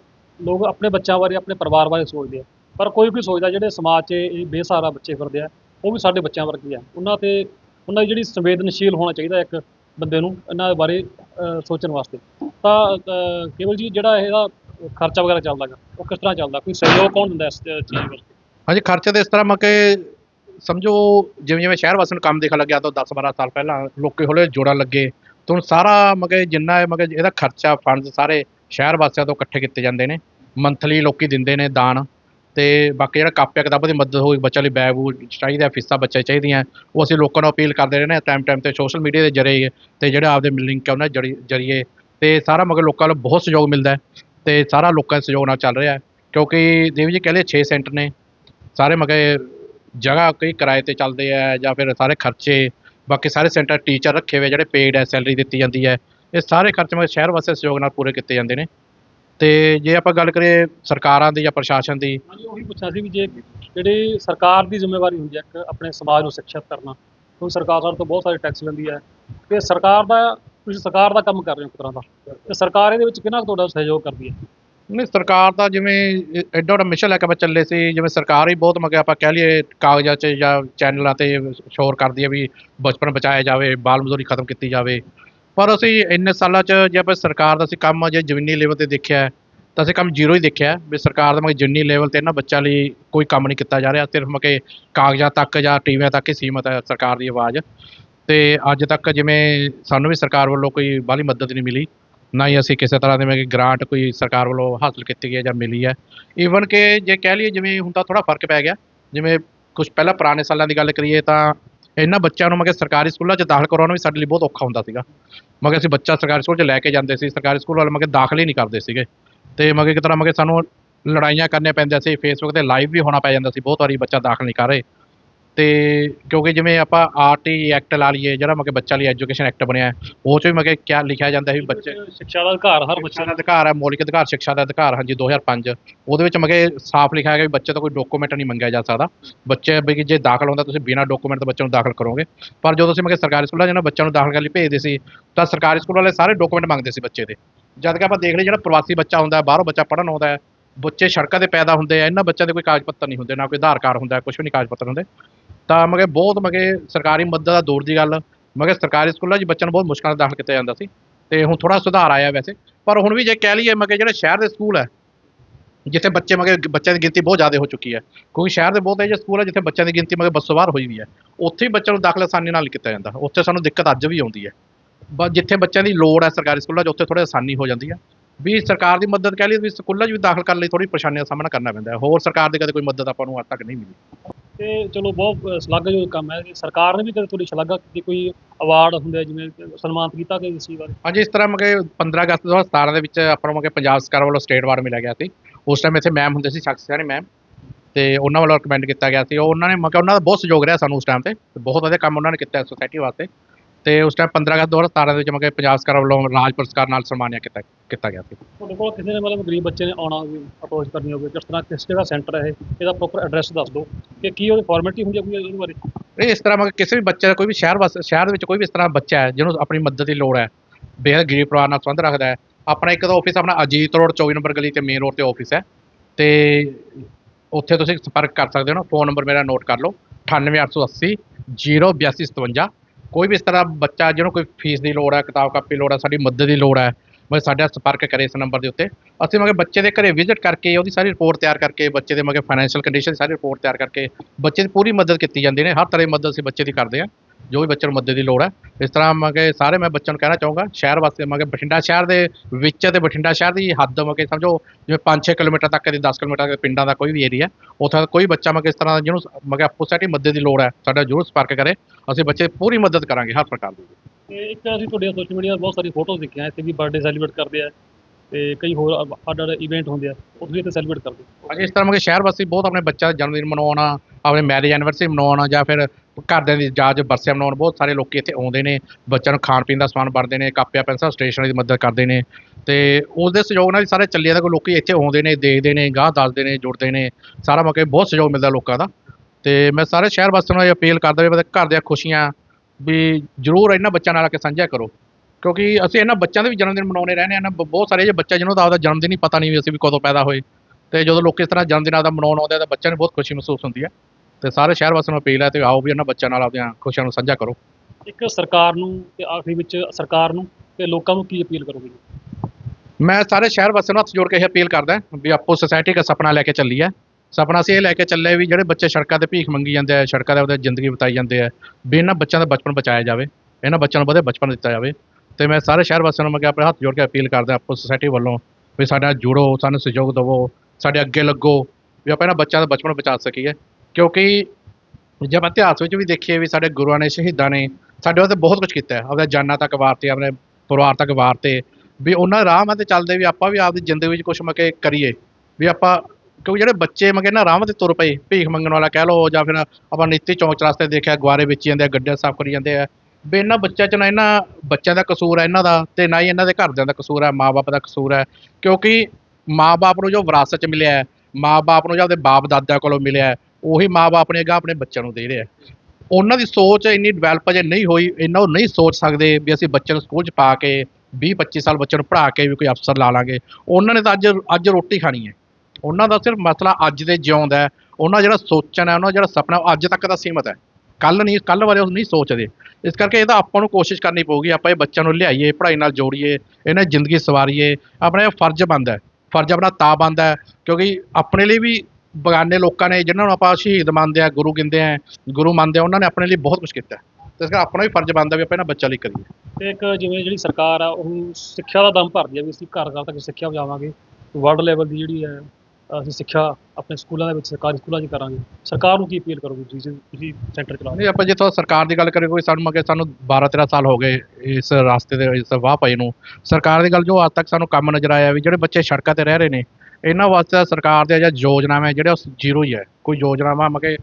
ਲੋਕ ਆਪਣੇ ਬੱਚਿਆਂ ਬਾਰੇ ਆਪਣੇ ਪਰਿਵਾਰ ਬਾਰੇ ਸੋਚਦੇ ਆ ਪਰ ਕੋਈ ਕੋਈ ਸੋਚਦਾ ਜਿਹੜੇ ਸਮਾਜ 'ਚ ਇਹ ਬੇਸਹਾਰਾ ਬੱਚੇ ਫਿਰਦੇ ਆ ਉਹ ਵੀ ਸਾਡੇ ਬੱਚਿਆਂ ਵਰਗੇ ਆ। ਉਹਨਾਂ ਤੇ ਉਹਨਾਂ ਦੀ ਜਿਹੜੀ ਸੰਵੇਦਨਸ਼ੀਲ ਹੋਣਾ ਚਾਹੀਦਾ ਇੱਕ ਬੰਦੇ ਨੂੰ ਇਹਨਾਂ ਬਾਰੇ ਅਹ, ਸੋਚਣ ਵਾਸਤੇ। ਤਾਂ ਅਹ, ਕੇਵਲ ਜੀ ਜਿਹੜਾ ਇਹਦਾ ਖਰਚਾ ਵਗੈਰਾ ਚੱਲਦਾ ਗਾ। ਉਹ ਕਿਸ ਤਰ੍ਹਾਂ ਚੱਲਦਾ? ਕੋਈ ਸਹਿਯੋਗ ਕੌਣ ਦਿੰਦਾ ਇਸ ਅਹ, ਚੀਜ਼ ਵਿੱਚ ਹਾਂਜੀ ਖਰਚੇ ਦੇ ਇਸ ਤਰ੍ਹਾਂ ਮਗੇ ਸਮਝੋ ਜਿਵੇਂ ਜਿਵੇਂ ਸ਼ਹਿਰ ਵਾਸਨ ਕੰਮ ਦੇਖਣ ਲੱਗਿਆ ਤਾਂ 10 12 ਸਾਲ ਪਹਿਲਾਂ ਲੋਕੀ ਹੌਲੇ ਜੋੜਨ ਲੱਗੇ। ਤਾਂ ਹੁਣ ਸਾਰਾ ਮਗੇ ਜਿੰਨਾ ਹੈ ਮਗੇ ਇਹਦਾ ਖਰਚਾ ਫੰਡ ਸਾਰੇ ਸ਼ਹਿਰ ਵਾਸੀਆਂ ਤੋਂ ਇਕੱਠੇ ਕੀਤੇ ਜਾਂਦੇ ਨੇ। ਮੰਥਲੀ ਲੋਕੀ ਦਿੰਦੇ ਨੇ ਦਾਨ। ਤੇ ਬਾਕੀ ਜਿਹੜਾ ਕਾਪੀਆਂ ਕਿਤਾਬਾਂ ਦੀ ਮਦਦ ਹੋਈ ਬੱਚਿਆਂ ਲਈ ਬੈਗ ਬੂਗ ਚਾਹੀਦਾ ਫੀਸਾਂ ਬੱਚੇ ਚਾਹੀਦੀਆਂ ਉਹ ਅਸੀਂ ਲੋਕਾਂ ਨੂੰ ਅਪੀਲ ਕਰਦੇ ਰਹਿੰਦੇ ਹਾਂ। ਟਾਈਮ ਟਾਈਮ ਤੇ ਸੋਸ਼ਲ ਮੀਡੀਆ ਦੇ ਜ਼ਰੀਏ ਤੇ ਜਿਹੜਾ ਆਪਦੇ ਲਿੰਕ ਹੈ ਉਹਨਾਂ ਦੇ ਜਰੀ- ਜ਼ਰੀਏ ਤੇ ਸਾਰਾ ਮਗਰ ਲੋਕਾਂ ਨੂੰ ਬਹੁਤ ਸਹਿਯੋਗ ਮਿਲਦਾ ਹੈ। ਤੇ ਸਾਰਾ ਲੋਕਾਂ ਦੇ ਸਹਿਯੋਗ ਨਾਲ ਚੱਲ ਰਿਹਾ ਹੈ, ਕਿਉਂਕਿ ਦੇਵ ਜੀ ਕਹਿੰਦੇ 6 ਸੈਂਟਰ ਨੇ, ਸਾਰੇ ਮਗੇ ਜਗ੍ਹਾ ਕਈ ਕਿਰਾਏ ਤੇ ਚੱਲਦੇ ਆ ਜਾਂ ਫਿਰ ਸਾਰੇ ਖਰਚੇ, ਬਾਕੀ ਸਾਰੇ ਸੈਂਟਰ ਟੀਚਰ ਰੱਖੇ ਹੋਏ ਜਿਹੜੇ ਪੇਡ ਹੈ ਸੈਲਰੀ ਦਿੱਤੀ ਜਾਂਦੀ ਹੈ, ਇਹ ਸਾਰੇ ਖਰਚੇ ਮਗੇ ਸ਼ਹਿਰ ਵਾਸਤੇ ਸਹਿਯੋਗ ਨਾਲ ਪੂਰੇ ਕੀਤੇ ਜਾਂਦੇ ਨੇ। ਤੇ ਜੇ ਆਪਾਂ ਗੱਲ ਕਰੀਏ ਸਰਕਾਰਾਂ ਦੀ ਜਾਂ ਪ੍ਰਸ਼ਾਸਨ ਦੀ ਹਾਂਜੀ, ਉਹੀ ਪੁੱਛਿਆ ਸੀ ਵੀ ਜੇ ਜਿਹੜੀ ਸਰਕਾਰ ਦੀ ਜ਼ਿੰਮੇਵਾਰੀ ਹੁੰਦੀ ਹੈ ਇੱਕ ਆਪਣੇ ਸਮਾਜ ਨੂੰ ਸਿੱਖਿਅਤ ਕਰਨਾ ਕਿਉਂਕਿ ਸਰਕਾਰ ਸਾਡੇ ਤੋਂ ਬਹੁਤ ਸਾਰੇ ਟੈਕਸ ਲੈਂਦੀ ਹੈ, ਤੇ ਸਰਕਾਰ ਦਾ ਤੁਸੀਂ ਸਰਕਾਰ ਦਾ ਕੰਮ ਕਰ ਰਹੇ ਹੋ ਇੱਕ ਤਰ੍ਹਾਂ ਦਾ। ਤੇ ਸਰਕਾਰ ਇਹਦੇ ਵਿੱਚ ਕਿੰਨਾ ਕੁ ਤੁਹਾਡਾ ਸਹਿਯੋਗ ਕਰਦੀ ਹੈ? ਨਹੀਂ, ਸਰਕਾਰ ਦਾ ਜਿਵੇਂ ਇਹ ਐਡਾ ਵੱਡਾ ਮਿਸ਼ਨ ਲੈ ਕੇ ਆਪਾਂ ਚੱਲੇ ਸੀ, ਜਿਵੇਂ ਸਰਕਾਰ ਹੀ ਬਹੁਤ ਮਗੇ ਆਪਾਂ ਕਹਿ ਲਈਏ ਕਾਗਜ਼ਾਂ 'ਚ ਜਾਂ ਚੈਨਲਾਂ ਤੇ ਸ਼ੋਰ ਕਰਦੀ ਹੈ ਵੀ ਬਚਪਨ ਬਚਾਇਆ ਜਾਵੇ, ਬਾਲ ਮਜ਼ਦੂਰੀ ਖਤਮ ਕੀਤੀ ਜਾਵੇ। ਪਰ ਅਸੀਂ ਇੰਨੇ ਸਾਲਾਂ 'ਚ ਜੇ ਆਪਾਂ ਸਰਕਾਰ ਦਾ ਅਸੀਂ ਕੰਮ ਜੇ ਜ਼ਮੀਨੀ ਲੈਵਲ ਤੇ ਦੇਖਿਆ ਤਾਂ ਅਸੀਂ ਕੰਮ ਜ਼ੀਰੋ ਹੀ ਦੇਖਿਆ ਵੀ ਸਰਕਾਰ ਦਾ ਮਗੇ ਜ਼ਮੀਨੀ ਲੈਵਲ ਤੇ ਨਾ ਬੱਚਿਆਂ ਲਈ ਕੋਈ ਕੰਮ ਨਹੀਂ ਕੀਤਾ ਜਾ ਰਿਹਾ, ਸਿਰਫ ਮਗੇ ਕਾਗਜ਼ਾਂ ਤੱਕ ਜਾਂ ਟੀਵੀਆਂ ਤੱਕ ਹੀ ਸੀਮਤ ਹੈ ਸਰਕਾਰ ਦੀ ਆਵਾਜ਼। ਤੇ ਅੱਜ ਤੱਕ ਜਿਵੇਂ ਸਾਨੂੰ ਵੀ ਸਰਕਾਰ ਵੱਲੋਂ ਕੋਈ ਬਾਹਲੀ ਮਦਦ ਨਹੀਂ ਮਿਲੀ, ਨਾ ਹੀ ਅਸੀਂ ਕਿਸੇ ਤਰ੍ਹਾਂ ਦੇ ਮੈਂ ਗ੍ਰਾਂਟ ਕੋਈ ਸਰਕਾਰ ਵੱਲੋਂ ਹਾਸਲ ਕੀਤੀ ਗਈ ਹੈ ਜਾਂ ਮਿਲੀ ਹੈ। ਈਵਨ ਕਿ ਜੇ ਕਹਿ ਲਈਏ ਜਿਵੇਂ ਹੁਣ ਤਾਂ ਥੋੜਾ ਫ਼ਰਕ ਪੈ ਗਿਆ, ਜਿਵੇਂ ਕੁਝ ਪਹਿਲਾਂ ਪੁਰਾਣੇ ਸਾਲਾਂ ਦੀ ਗੱਲ ਕਰੀਏ ਤਾਂ ਇਹਨਾਂ ਬੱਚਿਆਂ ਨੂੰ ਮਗੇ ਸਰਕਾਰੀ ਸਕੂਲਾਂ 'ਚ ਦਾਖਲ ਕਰਾਉਣਾ ਵੀ ਸਾਡੇ ਲਈ ਬਹੁਤ ਔਖਾ ਹੁੰਦਾ ਸੀਗਾ। ਮਗਰ ਅਸੀਂ ਬੱਚਾ ਸਰਕਾਰੀ ਸਕੂਲ 'ਚ ਲੈ ਕੇ ਜਾਂਦੇ ਸੀ, ਸਰਕਾਰੀ ਸਕੂਲ ਵਾਲੇ ਮਗੇ ਦਾਖਲ ਹੀ ਨਹੀਂ ਕਰਦੇ ਸੀਗੇ। ਤੇ ਮਗਰ ਇੱਕ ਤਰ੍ਹਾਂ ਮਗੇ ਸਾਨੂੰ ਲੜਾਈਆਂ ਕਰਨੀਆਂ ਪੈਂਦੀਆਂ ਸੀ ਫੇਸਬੁੱਕ ਤੇ ਲਾਈਵ ਵੀ ਹੋਣਾ ਪੈ ਜਾਂਦਾ ਸੀ, ਬਹੁਤ ਵਾਰੀ ਬੱਚਾ ਦਾਖਲ ਨਹੀਂ ਕਰ ਰਹੇ। ਤੇ ਕਿਉਂਕਿ ਜਿਵੇਂ ਆਪਾਂ ਆਰਟੀ ਐਕਟ ਲਾ ਲਈਏ ਜਿਹੜਾ ਮਗੇ ਬੱਚਾ ਲਈ ਐਜੂਕੇਸ਼ਨ ਐਕਟ ਬਣਿਆ ਹੈ, ਉਹ 'ਚ ਵੀ ਮਗੇ ਕਿਆ ਲਿਖਿਆ ਜਾਂਦਾ ਸੀ ਵੀ ਬੱਚੇ ਸਿੱਖਿਆ ਦਾ ਅਧਿਕਾਰ ਹਰ ਬੱਚੇ ਦਾ ਅਧਿਕਾਰ ਹੈ ਮੌਲਿਕ ਅਧਿਕਾਰ ਸਿੱਖਿਆ ਦਾ ਅਧਿਕਾਰ ਹਾਂਜੀ 2005 ਉਹਦੇ ਵਿੱਚ ਮਗੇ ਸਾਫ਼ ਲਿਖਿਆ ਗਿਆ ਵੀ ਬੱਚੇ ਤੋਂ ਕੋਈ ਡਾਕੂਮੈਂਟ ਨਹੀਂ ਮੰਗਿਆ ਜਾ ਸਕਦਾ। ਬੱਚੇ ਵੀ ਜੇ ਦਾਖਲ ਹੁੰਦਾ ਤੁਸੀਂ ਬਿਨਾਂ ਡਾਕੂਮੈਂਟ ਤੋਂ ਬੱਚੇ ਨੂੰ ਦਾਖਲ ਕਰੋਗੇ। ਪਰ ਜਦੋਂ ਅਸੀਂ ਮਗੇ ਸਰਕਾਰੀ ਸਕੂਲਾਂ 'ਚ ਨਾ ਬੱਚਿਆਂ ਨੂੰ ਦਾਖਲ ਕਰਨ ਲਈ ਭੇਜਦੇ ਸੀ ਤਾਂ ਸਰਕਾਰੀ ਸਕੂਲ ਵਾਲੇ ਸਾਰੇ ਡਾਕੂਮੈਂਟ ਮੰਗਦੇ ਸੀ ਬੱਚੇ ਦੇ। ਜਦ ਕਿ ਆਪਾਂ ਦੇਖ ਲਈ ਜਿਹੜਾ ਪ੍ਰਵਾਸੀ ਬੱਚਾ ਹੁੰਦਾ ਹੈ ਬਾਹਰੋਂ ਬੱਚਾ ਪੜ੍ਹਨ ਆਉਂਦਾ ਹੈ ਬੱਚੇ ਸੜਕਾਂ ਤੇ ਪੈਦਾ ਹੁੰਦੇ ਆ ਇਹਨਾਂ ਬੱਚਿਆਂ ਦੇ ਕੋਈ ਕਾਗਜ਼ ਪੱਤਰ ਨਹੀਂ ਹੁੰਦੇ ਨਾ ਕੋਈ ਆਧਾਰ ਕਾਰਡ ਹੁੰਦਾ ਕੁਝ ਵੀ ਨਹੀਂ ਕਾਗਜ਼ ਪੱਤਰ ਹੁੰਦੇ। ਤਾਂ ਮਗੇ ਬਹੁਤ ਮਗੇ ਸਰਕਾਰੀ ਮਦਦ ਦਾ ਦੂਰ ਦੀ ਗੱਲ ਮਗੇ ਸਰਕਾਰੀ ਸਕੂਲਾਂ 'ਚ ਬੱਚਿਆਂ ਨੂੰ ਬਹੁਤ ਮੁਸ਼ਕਲ ਨਾਲ ਦਾਖਲ ਕੀਤਾ ਜਾਂਦਾ ਸੀ ਤੇ ਹੁਣ ਥੋੜਾ ਸੁਧਾਰ ਆਇਆ ਵੈਸੇ। ਪਰ ਹੁਣ ਵੀ ਜੇ ਕਹਿ ਲਈਏ ਮਗੇ ਜਿਹੜੇ ਸ਼ਹਿਰ ਦੇ ਸਕੂਲ ਹੈ, ਜਿੱਥੇ ਬੱਚੇ ਮਗੇ ਬੱਚਿਆਂ ਦੀ ਗਿਣਤੀ ਬਹੁਤ ਜ਼ਿਆਦਾ ਹੋ ਚੁੱਕੀ ਹੈ, ਕਿਉਂਕਿ ਸ਼ਹਿਰ ਦੇ ਬਹੁਤ ਇਹੋ ਸਕੂਲ ਹੈ ਜਿੱਥੇ ਬੱਚਿਆਂ ਦੀ ਗਿਣਤੀ ਮਗੇ ਬੱਸੋਂ ਬਾਹਰ ਹੋਈ ਵੀ ਹੈ, ਉੱਥੇ ਹੀ ਬੱਚਿਆਂ ਨੂੰ ਦਾਖਲ ਆਸਾਨੀ ਨਾਲ ਕੀਤਾ ਜਾਂਦਾ, ਉੱਥੇ ਸਾਨੂੰ ਦਿੱਕਤ ਅੱਜ ਵੀ ਆਉਂਦੀ ਹੈ। ਬਸ ਜਿੱਥੇ ਬੱਚਿਆਂ ਦੀ ਲੋੜ ਹੈ ਸਰਕਾਰੀ ਸਕੂਲਾਂ 'ਚ, ਉੱਥੇ ਥੋੜੀ ਆਸਾਨੀ ਹੋ ਜਾਂਦੀ ਹੈ। ਵੀ ਸਰਕਾਰ ਦੀ ਮਦਦ ਕਹਿ ਲਈਏ, ਵੀ ਸਕੂਲਾਂ 'ਚ ਵੀ ਦਾਖਲ ਕਰਨ ਲਈ ਥੋੜੀ ਪਰੇਸ਼ਾਨੀਆਂ ਦਾ ਸਾਹਮਣਾ ਕਰਨਾ ਪੈਂਦਾ ਹੋਰ ਸਰਕਾਰ ਦੀ ਕਦੇ ਕੋਈ ਮਦਦ ਆਪਾਂ ਨੂੰ ਅੱਜ ਤੱਕ ਨਹੀਂ ਮਿਲੀ। ਤੇ ਚਲੋ ਬਹੁਤ ਸ਼ਲਾਘਾਯੋਗ ਕੰਮ ਹੈ। ਸਰਕਾਰ ਨੇ ਵੀ ਕਦੇ ਤੁਹਾਡੀ ਸ਼ਲਾਘਾ ਕੀਤੀ, ਕੋਈ ਅਵਾਰਡ ਹੁੰਦੇ ਜਿਵੇਂ ਸਨਮਾਨਿਤ ਕੀਤਾ ਕਿ ਇਸ ਚੀਜ਼ ਬਾਰੇ ਹਾਂਜੀ, ਇਸ ਤਰ੍ਹਾਂ ਮਗੇ 15 ਅਗਸਤ 2017 ਦੇ ਵਿੱਚ ਆਪਾਂ ਨੂੰ ਮਗੇ ਪੰਜਾਬ ਸਰਕਾਰ ਵੱਲੋਂ ਸਟੇਟ ਅਵਾਰਡ ਮਿਲਿਆ ਗਿਆ ਸੀ। ਉਸ ਟਾਈਮ ਇੱਥੇ ਮੈਮ ਹੁੰਦੇ ਸੀ, ਸ਼ਖਸ ਮੈਮ ਤੇ ਉਹਨਾਂ ਵੱਲੋਂ ਰეკਮੈਂਡ ਕੀਤਾ ਗਿਆ ਸੀ। ਉਹਨਾਂ ਨੇ ਮਗੇ, ਉਹਨਾਂ ਦਾ ਬਹੁਤ ਸਹਿਯੋਗ ਰਿਹਾ ਸਾਨੂੰ ਉਸ ਟਾਈਮ ਤੇ। ਬਹੁਤ ਵਧੀਆ ਕੰਮ ਉਹਨਾਂ ਨੇ ਕੀਤਾ ਸੋਸਾਇਟੀ ਵਾਸਤੇ। ਤੇ ਉਸ ਟਾਈਮ 15 ਅਗਸਤ 2017 ਦੇ ਵਿੱਚ ਮਗੇ ਪੰਜਾਬ ਸਰਕਾਰ ਵੱਲੋਂ ਰਾਜ ਪੁਰਸਕਾਰ ਨਾਲ ਸਨਮਾਨਿਆ ਕੀਤਾ ਕੀਤਾ ਗਿਆ ਸੀ। ਤੁਹਾਡੇ ਕੋਲ ਕਿਸੇ ਨੇ ਮਤਲਬ ਗਰੀਬ ਬੱਚੇ ਨੇ ਆਉਣਾ ਹੋਵੇ ਅਪਰੋਚ ਕਰਨੀ ਹੋਵੇ ਕਿਸ ਤਰ੍ਹਾਂ ਕਿਸ ਜਗ੍ਹਾ ਸੈਂਟਰ ਹੈ ਇਹ? ਇਹਦਾ ਪ੍ਰੋਪਰ ਐਡਰੈਸ ਦੱਸ ਦਿਓ ਕਿ ਕੀ ਉਹਦੀ ਫਾਰਮੈਲਿਟੀ ਹੁੰਦੀ ਹੈ ਕੋਈ ਉਹਦੇ ਬਾਰੇ? ਇਹ ਇਸ ਤਰ੍ਹਾਂ ਮਤਲਬ ਕਿਸੇ ਵੀ ਬੱਚੇ ਦਾ ਕੋਈ ਵੀ ਸ਼ਹਿਰ ਵਸ ਸ਼ਹਿਰ ਦੇ ਵਿੱਚ ਕੋਈ ਵੀ ਇਸ ਤਰ੍ਹਾਂ ਬੱਚਾ ਹੈ ਜਿਹਨੂੰ ਆਪਣੀ ਮਦਦ ਦੀ ਲੋੜ ਹੈ ਬੇਹੱਦ ਗਰੀਬ ਪਰਿਵਾਰ ਨਾਲ ਸੰਬੰਧ ਰੱਖਦਾ ਹੈ ਆਪਣਾ ਇੱਕ ਤਾਂ ਆਫਿਸ ਆਪਣਾ ਅਜੀਤ ਰੋਡ 24 ਨੰਬਰ ਗਲੀ ਤੇ ਮੇਨ ਰੋਡ ਤੇ ਆਫਿਸ ਹੈ ਤੇ ਉੱਥੇ ਤੁਸੀਂ ਸੰਪਰਕ ਕਰ ਸਕਦੇ ਹੋ ਨਾ ਫੋਨ ਨੰਬਰ ਮੇਰਾ ਨੋਟ ਕਰ ਲਓ 98880 08257 ਕੋਈ ਵੀ ਇਸ ਤਰ੍ਹਾਂ ਬੱਚਾ ਜਿਹਨੂੰ ਕੋਈ ਫੀਸ ਦੀ ਲੋੜ ਹੈ, ਕਿਤਾਬ ਕਾਪੀ ਲੋੜ ਹੈ, ਸਾਡੀ ਮਦਦ ਦੀ ਲੋੜ ਹੈ, ਮੈਂ ਸਾਡਾ ਸੰਪਰਕ ਕਰੇ ਇਸ ਨੰਬਰ ਦੇ ਉੱਤੇ। ਅਸੀਂ ਮਗੇ ਬੱਚੇ ਦੇ ਘਰੇ ਵਿਜ਼ਿਟ ਕਰਕੇ ਉਹਦੀ ਸਾਰੀ ਰਿਪੋਰਟ ਤਿਆਰ ਕਰਕੇ, ਬੱਚੇ ਦੇ ਮਗੇ ਫਾਈਨੈਂਸ਼ੀਅਲ ਕੰਡੀਸ਼ਨ ਸਾਰੀ ਰਿਪੋਰਟ ਤਿਆਰ ਕਰਕੇ ਬੱਚੇ ਦੀ ਪੂਰੀ ਮਦਦ ਕੀਤੀ ਜਾਂਦੀ ਨੇ। ਹਰ ਤਰ੍ਹਾਂ ਦੀ ਮਦਦ ਅਸੀਂ ਬੱਚੇ ਦੀ ਕਰਦੇ ਹਾਂ। ਜੋ ਵੀ ਬੱਚੇ ਨੂੰ ਮਦਦ ਦੀ ਲੋੜ ਹੈ। ਇਸ ਤਰ੍ਹਾਂ ਮਗੇ ਸਾਰੇ ਮੈਂ ਬੱਚਿਆਂ ਨੂੰ ਕਹਿਣਾ ਚਾਹੂੰਗਾ ਸ਼ਹਿਰ ਵਾਸਤੇ ਮਗੇ ਬਠਿੰਡਾ ਸ਼ਹਿਰ ਦੇ ਵਿੱਚ ਤੇ ਬਠਿੰਡਾ ਸ਼ਹਿਰ ਦੀ ਹੱਦ ਮਗੇ ਸਮਝੋ ਜਿਵੇਂ 5-6 ਕਿਲੋਮੀਟਰ ਤੱਕ ਦੇ 10 ਕਿਲੋਮੀਟਰ ਤੱਕ ਪਿੰਡਾਂ ਦਾ ਕੋਈ ਵੀ ਏਰੀਆ ਉੱਥੇ ਕੋਈ ਬੱਚਾ ਮਗੇ ਇਸ ਤਰ੍ਹਾਂ ਜਿਹਨੂੰ ਮਗੇ ਆਪੋ ਸਾਡੀ ਮਦਦ ਦੀ ਲੋੜ ਹੈ ਸਾਡਾ ਜ਼ਰੂਰ ਸੰਪਰਕ ਕਰੇ ਅਸੀਂ ਬੱਚੇ ਪੂਰੀ ਮਦਦ ਕਰਾਂਗੇ ਹਰ ਪ੍ਰਕਾਰ ਦੀ। ਤੇ ਇੱਕ ਅਸੀਂ ਤੁਹਾਡੀਆਂ ਸੋਸ਼ਲ ਮੀਡੀਆ 'ਤੇ ਬਹੁਤ ਸਾਰੀ ਫੋਟੋਜ਼ ਦੇਖੀਆਂ ਇੱਥੇ ਵੀ ਬਰਥਡੇ ਸੈਲੀਬ੍ਰੇਟ ਕਰਦੇ ਆ ਤੇ ਕਈ ਹੋਰ ਅੱਡ ਅੱਡ ਇਵੈਂਟ ਹੁੰਦੇ ਆ ਉਹ ਤੁਸੀਂ ਇੱਥੇ ਸੈਲੀਬ੍ਰੇਟ ਕਰਦੇ। ਹਾਂਜੀ ਇਸ ਤਰ੍ਹਾਂ ਮਗੇ ਸ਼ਹਿਰ ਵਾਸੀ ਬਹੁਤ ਆਪਣੇ ਬੱਚਿਆਂ ਦਾ ਜਨਮ ਦਿਨ ਮਨਾਉਣਾ ਆਪਣੇ ਮੈਰਿਜ ਐਨੀਵਰਸਰੀ ਮਨਾਉਣਾ ਜਾਂ ਫਿਰ ਘਰਦਿਆਂ ਦੀ ਜਾਜ ਬਰਸਿਆ ਮਨਾਉਣ, ਬਹੁਤ ਸਾਰੇ ਲੋਕੀ ਇੱਥੇ ਆਉਂਦੇ ਨੇ, ਬੱਚਿਆਂ ਨੂੰ ਖਾਣ ਪੀਣ ਦਾ ਸਮਾਨ ਵੰਡਦੇ ਨੇ, ਕਾਪੀਆਂ, ਪੈਨਸਲ, ਸਟੇਸ਼ਨਰੀ ਦੀ ਮਦਦ ਕਰਦੇ ਨੇ, ਤੇ ਉਸ ਦੇ ਸਹਿਯੋਗ ਨਾਲ ਵੀ ਸਾਰੇ ਚੱਲੇ ਦਾ ਕੋਈ ਲੋਕੀ ਇੱਥੇ ਆਉਂਦੇ ਨੇ, ਦੇਖਦੇ ਨੇ, ਗਾਹ ਦੱਸਦੇ ਨੇ, ਜੁੜਦੇ ਨੇ, ਸਾਰਾ ਮੌਕੇ ਬਹੁਤ ਸਹਿਯੋਗ ਮਿਲਦਾ ਲੋਕਾਂ ਦਾ, ਤੇ ਮੈਂ ਸਾਰੇ ਸ਼ਹਿਰ ਵਾਸੀਆਂ ਨੂੰ ਇਹ ਅਪੀਲ ਕਰਦਾ ਵੀ ਮਤਲਬ ਘਰ ਦੀਆਂ ਖੁਸ਼ੀਆਂ ਵੀ ਜ਼ਰੂਰ ਇਹਨਾਂ ਬੱਚਿਆਂ ਨਾਲ ਆ ਕੇ ਸਾਂਝਾ ਕਰੋ, ਕਿਉਂਕਿ ਅਸੀਂ ਇਹਨਾਂ ਬੱਚਿਆਂ ਦੇ ਵੀ ਜਨਮ ਦਿਨ ਮਨਾਉਣੇ ਰਹਿੰਦੇ ਹਨ ਬ- ਬਹੁਤ ਸਾਰੇ ਜਿਹੇ ਬੱਚਾ ਜਿਹਨਾਂ ਦਾ ਆਪਦਾ ਜਨਮ ਦਿਨ ਹੀ ਪਤਾ ਨਹੀਂ ਵੀ ਅਸੀਂ ਵੀ ਕਦੋਂ ਪੈਦਾ ਹੋਏ, ਤੇ ਜਦੋਂ ਲੋਕ ਇਸ ਤਰ੍ਹਾਂ ਜਨਮ ਦਿਨਾਂ ਦਾ ਮਨਾਉਣ ਆਉਂਦੇ ਆ ਤਾਂ ਬੱਚਿਆਂ ਨੂੰ ਬਹੁਤ ਖੁਸ਼ੀ ਮਹਿਸੂਸ ਹੁੰਦੀ ਹੈ। ਤੇ ਸਾਰੇ ਸ਼ਹਿਰ ਵਾਸੀਆਂ ਨੂੰ ਅਪੀਲ ਹੈ ਤੇ ਆਓ ਵੀ ਇਹਨਾਂ ਬੱਚਿਆਂ ਨਾਲ ਆਪਦੀਆਂ ਖੁਸ਼ੀਆਂ ਨੂੰ ਸਾਂਝਾ ਕਰੋ। ਇੱਕ ਸਰਕਾਰ ਨੂੰ ਤੇ ਆਖਰੀ ਵਿੱਚ ਸਰਕਾਰ ਨੂੰ ਤੇ ਲੋਕਾਂ ਨੂੰ ਕੀ ਅਪੀਲ ਕਰੋਗੇ? ਜੀ ਮੈਂ ਸਾਰੇ ਸ਼ਹਿਰ ਵਾਸੀਆਂ ਨੂੰ ਹੱਥ ਜੋੜ ਕੇ ਇਹ ਅਪੀਲ ਕਰਦਾ ਵੀ ਆਪੋ ਸੁਸਾਇਟੀ ਦਾ ਸੁਪਨਾ ਲੈ ਕੇ ਚੱਲੀ ਹੈ ਸੁਪਨਾ ਅਸੀਂ ਇਹ ਲੈ ਕੇ ਚੱਲੇ ਵੀ ਜਿਹੜੇ ਬੱਚੇ ਸੜਕਾਂ ਤੇ ਭੀਖ ਮੰਗੀ ਜਾਂਦੇ ਆ ਸੜਕਾਂ ਤੇ ਆਪਣੀ ਜ਼ਿੰਦਗੀ ਬਿਤਾਈ ਜਾਂਦੇ ਆ ਵੀ ਇਹਨਾਂ ਬੱਚਿਆਂ ਦਾ ਬਚਪਨ ਬਚਾਇਆ ਜਾਵੇ ਇਹਨਾਂ ਬੱਚਿਆਂ ਨੂੰ ਵਧੀਆ ਬਚਪਨ ਦਿੱਤਾ ਜਾਵੇ। ਤੇ ਮੈਂ ਸਾਰੇ ਸ਼ਹਿਰ ਵਾਸੀਆਂ ਨੂੰ ਮੈਂ ਆਪਣੇ ਹੱਥ ਜੋੜ ਕੇ ਅਪੀਲ ਕਰਦਾ ਆਪੋ ਸੁਸਾਇਟੀ ਵੱਲੋਂ ਵੀ ਸਾਡਾ ਜੁੜੋ ਸਾਨੂੰ ਸਹਿਯੋਗ ਦਿਵੋ ਸਾਡੇ ਅੱਗੇ ਲੱਗੋ ਵੀ ਆਪਾਂ ਇਹਨਾਂ ਬੱਚਿਆਂ ਦਾ ਬਚਪਨ ਬਚਾ ਸਕੀਏ। ਕਿਉਂਕਿ ਜੇ ਆਪਾਂ ਇਤਿਹਾਸ ਵਿੱਚ ਵੀ ਦੇਖੀਏ ਵੀ ਸਾਡੇ ਗੁਰੂਆਂ ਨੇ, ਸ਼ਹੀਦਾਂ ਨੇ, ਸਾਡੇ ਵਾਸਤੇ ਬਹੁਤ ਕੁਝ ਕੀਤਾ ਹੈ। ਆਪਣਾ ਜਾਨਾਂ ਤੱਕ ਵਾਰਤੇ, ਆਪਣੇ ਪਰਿਵਾਰ ਤੱਕ ਵਾਰਤੇ। ਵੀ ਉਹਨਾਂ ਦੇ ਰਾਹ ਤੇ ਚੱਲਦੇ ਵੀ ਆਪਾਂ ਵੀ ਆਪਦੀ ਜ਼ਿੰਦਗੀ ਵਿੱਚ ਕੁਝ ਮਕੇ ਕਰੀਏ। ਵੀ ਆਪਾਂ, ਕਿਉਂਕਿ ਜਿਹੜੇ ਬੱਚੇ ਮਗੇ ਨਾ ਰਾਹ ਤੇ ਤੁਰ ਪਏ, ਭੀਖ ਮੰਗਣ ਵਾਲਾ ਕਹਿ ਲਓ ਜਾਂ ਫਿਰ ਆਪਾਂ ਨੀਤੀ ਚੌਂਕ ਚਰਸਤੇ ਦੇਖਿਆ, ਗੁਆਰੇ ਵੇਚੀ ਜਾਂਦੇ ਆ, ਗੱਡੀਆਂ ਸਾਫ਼ ਕਰੀ ਜਾਂਦੇ ਆ। ਵੀ ਇਹਨਾਂ ਬੱਚਿਆਂ 'ਚ ਨਾ ਇਹਨਾਂ ਬੱਚਿਆਂ ਦਾ ਕਸੂਰ ਹੈ, ਇਹਨਾਂ ਦਾ ਤੇ ਨਾ ਹੀ ਇਹਨਾਂ ਦੇ ਘਰਦਿਆਂ ਦਾ ਕਸੂਰ ਹੈ ਮਾਪੇ ਦਾ ਕਸੂਰ ਹੈ। ਕਿਉਂਕਿ ਮਾਪੇ ਨੂੰ ਜੋ ਵਿਰਾਸਤ 'ਚ ਮਿਲਿਆ ਹੈ ਮਾਪੇ ਨੂੰ ਜਾਂ ਉਹਦੇ ਬਾਪ ਦਾਦਿਆਂ ਕੋਲੋਂ ਮਿਲਿਆ ਉਹੀ ਮਾਪੇ ਨੇ ਅਗਾਂਹ ਆਪਣੇ ਬੱਚਿਆਂ ਨੂੰ ਦੇ ਰਿਹਾ ਉਹਨਾਂ ਦੀ ਸੋਚ ਇੰਨੀ ਡਿਵੈਲਪ ਅਜੇ ਨਹੀਂ ਹੋਈ, ਇੰਨਾ ਉਹ ਨਹੀਂ ਸੋਚ ਸਕਦੇ ਵੀ ਅਸੀਂ ਬੱਚਿਆਂ ਨੂੰ ਸਕੂਲ 'ਚ ਪਾ ਕੇ 20 25 ਸਾਲ ਬੱਚਿਆਂ ਨੂੰ ਪੜ੍ਹਾ ਕੇ ਵੀ ਕੋਈ ਅਫਸਰ ਲਾ ਲਾਂਗੇ। ਉਹਨਾਂ ਨੇ ਤਾਂ ਅੱਜ ਅੱਜ ਰੋਟੀ ਖਾਣੀ ਹੈ। ਉਹਨਾਂ ਦਾ ਸਿਰਫ ਮਸਲਾ ਅੱਜ ਦੇ ਜਿਉਣ ਦਾ ਉਹਨਾਂ ਦਾ ਜਿਹੜਾ ਸੋਚਣ ਹੈ, ਉਹਨਾਂ ਦਾ ਜਿਹੜਾ ਸੁਪਨਾ, ਉਹ ਅੱਜ ਤੱਕ ਦਾ ਸੀਮਤ ਹੈ। ਕੱਲ ਨਹੀਂ ਕੱਲ ਬਾਰੇ ਉਹ ਨਹੀਂ ਸੋਚਦੇ। ਇਸ ਕਰਕੇ ਇਹਦਾ ਆਪਾਂ ਨੂੰ ਕੋਸ਼ਿਸ਼ ਕਰਨੀ ਪਊਗੀ, ਆਪਾਂ ਇਹ ਬੱਚਿਆਂ ਨੂੰ ਲਿਆਈਏ, ਪੜ੍ਹਾਈ ਨਾਲ ਜੋੜੀਏ, ਇਹਨਾਂ ਦੀ ਜ਼ਿੰਦਗੀ ਸਵਾਰੀਏ। ਆਪਣਾ ਫਰਜ਼ ਬਣਦਾ ਫਰਜ਼ ਆਪਣਾ ਤਾਂ ਬਣਦਾ ਕਿਉਂਕਿ ਆਪਣੇ ਲਈ ਵੀ ਬਗਾਨੇ ਲੋਕਾਂ ਨੇ ਜਿਨ੍ਹਾਂ ਨੂੰ ਆਪਾਂ ਸ਼ਹੀਦ ਮੰਨਦੇ ਆ ਗੁਰੂ ਕਹਿੰਦੇ ਆ ਗੁਰੂ ਮੰਨਦੇ ਆ ਉਹਨਾਂ ਨੇ ਆਪਣੇ ਲਈ ਬਹੁਤ ਕੁਝ ਕੀਤਾ। ਤੇ ਇਸ ਕਰਕੇ ਆਪਣਾ ਵੀ ਫਰਜ਼ ਬਣਦਾ ਵੀ ਆਪਾਂ ਇਹਨਾਂ ਬੱਚਿਆਂ ਲਈ ਕਰੀਏ। ਤੇ ਇੱਕ ਜਿਵੇਂ ਜਿਹੜੀ ਸਰਕਾਰ ਆ ਉਹ ਸਿੱਖਿਆ ਦਾ ਦਮ ਭਰਦੀ ਆ ਵੀ ਅਸੀਂ ਘਰ ਘਰ ਤੱਕ ਸਿੱਖਿਆ ਪਹੁੰਚਾਵਾਂਗੇ। ਵਰਲਡ ਲੈਵਲ ਦੀ ਜਿਹੜੀ ਹੈ ਅਸੀਂ ਸਿੱਖਿਆ ਆਪਣੇ ਸਕੂਲਾਂ ਦੇ ਵਿੱਚ ਸਰਕਾਰੀ ਸਕੂਲਾਂ 'ਚ ਕਰਾਂਗੇ। ਸਰਕਾਰ ਨੂੰ ਕੀ ਅਪੀਲ ਕਰੋਗੇ ਤੁਸੀਂ ਤੁਸੀਂ ਸੈਂਟਰ ਚਲਾ ਰਹੇ ਨਹੀਂ ਆਪਾਂ ਜਿੱਥੋਂ ਸਰਕਾਰ ਦੀ ਗੱਲ ਕਰੀਏ ਕੋਈ ਸਾਨੂੰ ਮਗੇ ਸਾਨੂੰ 12 13 ਸਾਲ ਹੋ ਗਏ ਇਸ ਰਾਸਤੇ ਦੇ ਇਸ ਵਾਹ ਪਏ ਨੂੰ। ਸਰਕਾਰ ਦੀ ਗੱਲ ਜੋ ਅੱਜ ਤੱਕ ਸਾਨੂੰ ਕੰਮ ਨਜ਼ਰ ਆਇਆ ਵੀ ਜਿਹੜੇ ਬੱਚੇ ਸੜਕਾਂ ਤੇ ਰਹਿ ਰਹੇ ਨੇ ਇਹਨਾਂ ਵਾਸਤੇ ਸਰਕਾਰ ਦੇ ਜਾਂ ਯੋਜਨਾਵਾਂ ਜਿਹੜੇ ਉਹ ਜ਼ੀਰੋ ਹੀ ਹੈ। ਕੋਈ ਯੋਜਨਾਵਾਂ ਮਗੇ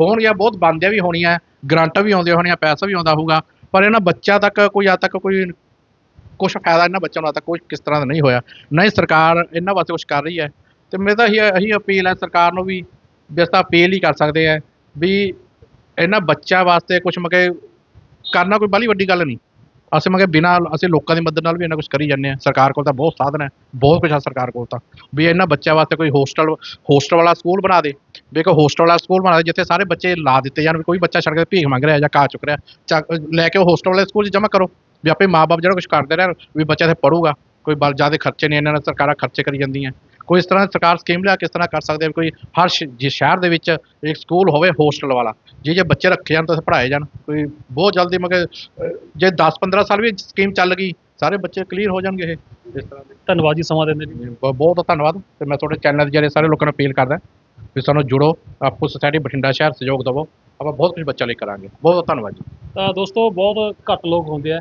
ਹੋਣਗੀਆਂ, ਬਹੁਤ ਬੰਦਿਆਂ ਵੀ ਹੋਣੀਆਂ, ਗ੍ਰਾਂਟਾਂ ਵੀ ਆਉਂਦੀਆਂ ਹੋਣੀਆਂ, ਪੈਸਾ ਵੀ ਆਉਂਦਾ ਹੋਊਗਾ, ਪਰ ਇਹਨਾਂ ਬੱਚਿਆਂ ਤੱਕ ਕੋਈ ਅੱਜ ਤੱਕ ਕੋਈ ਕੁਝ ਫਾਇਦਾ ਇਹਨਾਂ ਬੱਚਿਆਂ ਨੂੰ ਅੱਜ ਤੱਕ ਕੋਈ ਕਿਸ ਤਰ੍ਹਾਂ ਦਾ ਨਹੀਂ ਹੋਇਆ। ਨਹੀਂ ਸਰਕਾਰ ਇਹਨਾਂ ਵਾਸਤੇ ਕੁਝ ਕਰ ਰਹੀ ਹੈ। ਤੇ ਮੇਰੇ ਤਾਂ ਇਹੀ ਇਹੀ ਅਪੀਲ ਹੈ ਸਰਕਾਰ ਨੂੰ ਵੀ ਵੀ ਤਾਂ ਅਪੀਲ ਹੀ ਕਰ ਸਕਦੇ ਆ ਵੀ ਇਹਨਾਂ ਬੱਚਿਆਂ ਵਾਸਤੇ ਕੁਝ ਮਗੇ ਕਰਨਾ ਕੋਈ ਬਾਹਲੀ ਵੱਡੀ ਗੱਲ ਨਹੀਂ। ਅਸੀਂ ਮਗੇ ਬਿਨਾਂ, ਅਸੀਂ ਲੋਕਾਂ ਦੀ ਮਦਦ ਨਾਲ ਵੀ ਇਹਨਾਂ ਕੁਝ ਕਰੀ ਜਾਂਦੇ ਆ ਸਰਕਾਰ ਕੋਲ ਤਾਂ ਬਹੁਤ ਸਾਧਨ ਹੈ, ਬਹੁਤ ਕੁਝ ਆ ਸਰਕਾਰ ਕੋਲ ਤਾਂ। ਵੀ ਇਹਨਾਂ ਬੱਚਿਆਂ ਵਾਸਤੇ ਕੋਈ ਹੋਸਟਲ ਹੋਸਟਲ ਵਾਲਾ ਸਕੂਲ ਬਣਾ ਦੇ। ਵੀ ਇੱਕ ਹੋਸਟਲ ਵਾਲਾ ਸਕੂਲ ਬਣਾ ਦੇ, ਜਿੱਥੇ ਸਾਰੇ ਬੱਚੇ ਲਾ ਦਿੱਤੇ ਜਾਣ, ਵੀ ਕੋਈ ਬੱਚਾ ਛੱਡ ਕੇ ਭੀਖ ਮੰਗ ਰਿਹਾ ਜਾਂ ਘਾਹ ਚੁੱਕ ਰਿਹਾ ਚੱਕ ਲੈ ਕੇ ਉਹ ਹੋਸਟਲ ਵਾਲੇ ਸਕੂਲ 'ਚ ਜਮ੍ਹਾਂ ਕਰੋ। ਵੀ ਆਪੇ ਮਾਪੇ ਜਿਹੜਾ ਕੁਝ ਕਰਦੇ ਰਹਿਣ, ਵੀ ਬੱਚਾ ਇੱਥੇ ਪੜੂਗਾ ਕੋਈ ਬਲ, ਜ਼ਿਆਦਾ ਖਰਚੇ ਨਹੀਂ, ਇਹਨਾਂ ਨਾਲ ਸਰਕਾਰਾਂ ਖਰਚੇ ਕਰੀ ਜਾਂਦੀਆਂ। ਕੋਈ ਇਸ ਤਰ੍ਹਾਂ ਸਰਕਾਰ ਸਕੀਮ ਲਿਆ ਕਿਸ ਤਰ੍ਹਾਂ ਕਰ ਸਕਦੇ ਆ ਕੋਈ ਹਰ ਸ਼ਹਿਰ ਦੇ ਵਿੱਚ ਇੱਕ ਸਕੂਲ ਹੋਵੇ ਹੋਸਟਲ ਵਾਲਾ ਜੇ ਜੇ ਬੱਚੇ ਰੱਖੇ ਜਾਣ ਤਾਂ ਉੱਥੇ ਪੜ੍ਹਾਏ ਜਾਣ ਕੋਈ ਬਹੁਤ ਜਲਦੀ ਮਗੇ ਜੇ 10 15 ਸਾਲ ਵੀ ਸਕੀਮ ਚੱਲ ਗਈ ਸਾਰੇ ਬੱਚੇ ਕਲੀਅਰ ਹੋ ਜਾਣਗੇ ਇਹ ਇਸ ਤਰ੍ਹਾਂ ਦੇ। ਧੰਨਵਾਦ ਜੀ ਸਮਾਂ ਦੇਣ ਦੇ ਲਈ। ਬਹੁਤ ਧੰਨਵਾਦ ਤੇ ਮੈਂ ਤੁਹਾਡੇ ਚੈਨਲ ਦੇ ਜਰੀਏ ਸਾਰੇ ਲੋਕਾਂ ਨੂੰ ਅਪੀਲ ਕਰਦਾ ਵੀ ਸਾਨੂੰ ਜੁੜੋ ਆਪਕੋ ਸੁਸਾਇਟੀ ਬਠਿੰਡਾ ਸ਼ਹਿਰ ਸਹਿਯੋਗ ਦਿਵੋ ਆਪਾਂ ਬਹੁਤ ਕੁਝ ਬੱਚਾ ਲਈ ਕਰਾਂਗੇ। ਬਹੁਤ ਬਹੁਤ ਧੰਨਵਾਦ ਜੀ। ਤਾਂ ਦੋਸਤੋ ਬਹੁਤ ਘੱਟ ਲੋਕ ਹੁੰਦੇ ਆ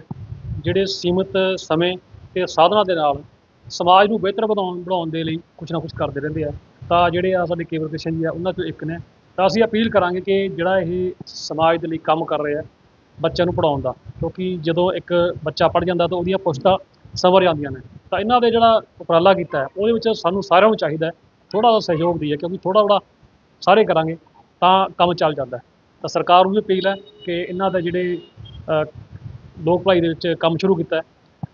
ਜਿਹੜੇ ਸੀਮਿਤ ਸਮੇਂ ਤੇ ਸਾਧਨਾਂ ਦੇ ਨਾਲ ਸਮਾਜ ਨੂੰ ਬਿਹਤਰ ਬਣਾਉਣ ਬਣਾਉਣ ਦੇ ਲਈ ਕੁਝ ਨਾ ਕੁਝ ਕਰਦੇ ਰਹਿੰਦੇ ਆ। ਤਾਂ ਜਿਹੜੇ ਆ ਸਾਡੇ ਕੇਵਲ ਕ੍ਰਿਸ਼ਨ ਜੀ ਆ, ਉਹਨਾਂ ਚੋਂ ਇੱਕ ਨੇ। ਤਾਂ ਅਸੀਂ ਅਪੀਲ ਕਰਾਂਗੇ ਕਿ ਜਿਹੜਾ ਇਹ ਸਮਾਜ ਦੇ ਲਈ ਕੰਮ ਕਰ ਰਹੇ ਆ, ਬੱਚਿਆਂ ਨੂੰ ਪੜਾਉਣ ਦਾ, ਕਿਉਂਕਿ ਜਦੋਂ ਇੱਕ ਬੱਚਾ ਪੜ ਜਾਂਦਾ ਤਾਂ ਉਹਦੀਆਂ ਪੁਸ਼ਤਾਂ ਸਵਰ ਜਾਂਦੀਆਂ ਨੇ। ਤਾਂ ਇਹਨਾਂ ਦੇ ਜਿਹੜਾ ਉਪਰਾਲਾ ਕੀਤਾ ਹੈ, ਉਹਦੇ ਵਿੱਚ ਸਾਨੂੰ ਸਾਰਿਆਂ ਨੂੰ ਚਾਹੀਦਾ ਹੈ ਥੋੜਾ ਜਿਹਾ ਸਹਿਯੋਗ ਦਈਏ ਕਿਉਂਕਿ ਥੋੜਾ ਥੋੜਾ ਸਾਰੇ ਕਰਾਂਗੇ ਤਾਂ ਕੰਮ ਚੱਲ ਜਾਂਦਾ ਤਾਂ ਸਰਕਾਰ ਨੂੰ ਵੀ ਅਪੀਲ ਹੈ ਕਿ ਇਹਨਾਂ ਦੇ ਜਿਹੜੇ ਲੋਕ ਭਲਾਈ ਦੇ ਵਿੱਚ ਕੰਮ ਸ਼ੁਰੂ ਕੀਤਾ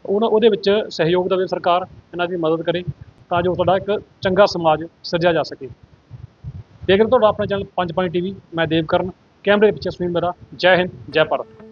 ਉਹਨਾਂ, ਉਹਦੇ ਵਿੱਚ ਸਹਿਯੋਗ ਦੇਵੇ ਸਰਕਾਰ, ਇਹਨਾਂ ਦੀ ਮਦਦ ਕਰੇ, ਤਾਂ ਜੋ ਤੁਹਾਡਾ ਇੱਕ ਚੰਗਾ ਸਮਾਜ ਸਿਰਜਿਆ ਜਾ ਸਕੇ। ਦੇਖ ਰਹੇ ਤੁਹਾਡਾ ਆਪਣਾ ਚੈਨਲ ਪੰਜ ਪੰਜ ਟੀਵੀ, ਮੈਂ ਦੇਵਕਰਨ ਕੈਮਰੇ ਦੇ ਪਿੱਛੇ ਸੁਨੀਲ ਮੇਰਾ, ਜੈ ਹਿੰਦ, ਜੈ ਭਾਰਤ।